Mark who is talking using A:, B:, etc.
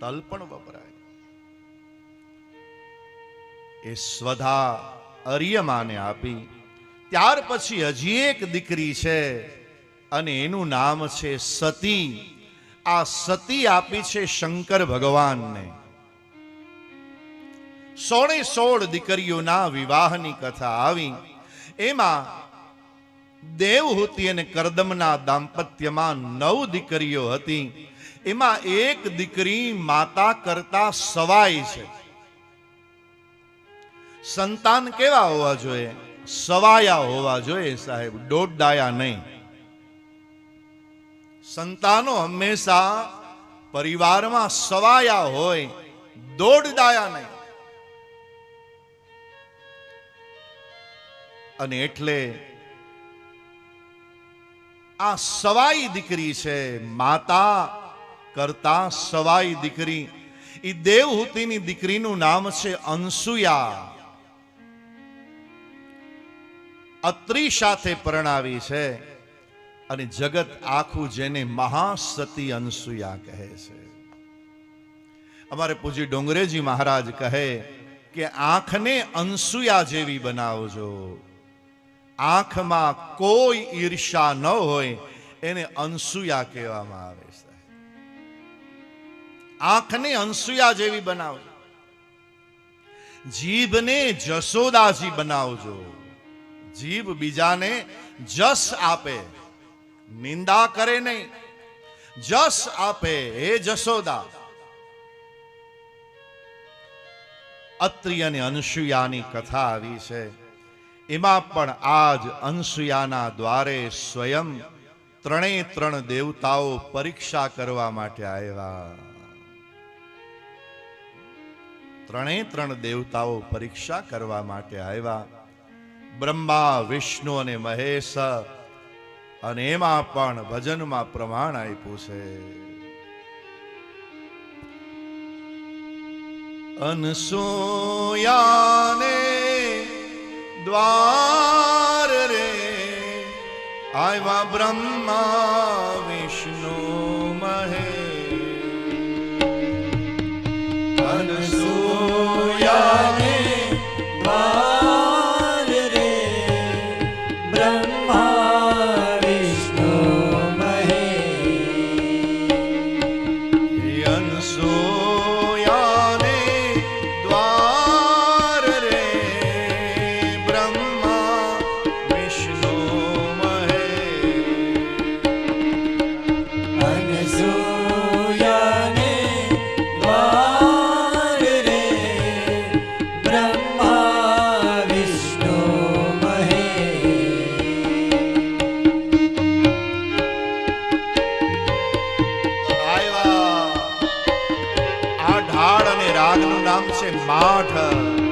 A: તલ પણ વપરાય. એ સ્વધા અરિયમાને આપી. ત્યાર પછી હજી એક દીકરી છે અને એનું નામ છે સતી. આ સતી આપી છે શંકર ભગવાનને. સોળે સોળ દીકરીઓના વિવાહની કથા આવી. એમાં દેવહૂતિ અને કરદમના દાંપત્યમાં નવ દીકરીઓ હતી. એમાં એક દીકરી માતા કરતા સવાય છે. સંતાન કેવા હોવા જોઈએ? સવાયા હોવા જોઈએ સાહેબ દોડડાયા નહીં. સંતાનો હંમેશા પરિવારમાં સવાયા હોય દોડદાયા નહીં. અને એટલે આ સવાઈ દીકરી છે, માતા કરતા સવાઈ દીકરી. એ દેવહૂતિની દીકરીનું નામ છે અનસુયા. અત્રી સાથે પરણાવી છે અને જગત આખું જેને મહાસતી અનસુયા કહે છે. અમારે પૂજી ડોંગરેજી મહારાજ કહે કે આંખને અંસુયા જેવી બનાવજો. આંખમાં કોઈ ઈર્ષા ન હોય, એને અંસુયા કહેવામાં આવે છે. આંખને અંસુયા જેવી બનાવજો. જીભને જશોદાજી બનાવજો. જીભ બીજાને જસ આપે. નિંદા કરે નહીં. જસ આપે. હે જશોદા. અત્રિ અને અનસુયાની કથા આવી છે. એમાં પણ આજ અનસુયાના દ્વારે સ્વયં ત્રણે ત્રણ દેવતાઓ પરીક્ષા કરવા માટે આવ્યા. ત્રણે ત્રણ દેવતાઓ પરીક્ષા કરવા માટે આવ્યા. બ્રહ્મા, વિષ્ણુ અને મહેશ અને એમાં પણ ભજનમાં પ્રમાણ આપ્યું છે. અનસૂયાને દ્વાર રે આવ્યા બ્રહ્મા આવ્યા આ ઢાળ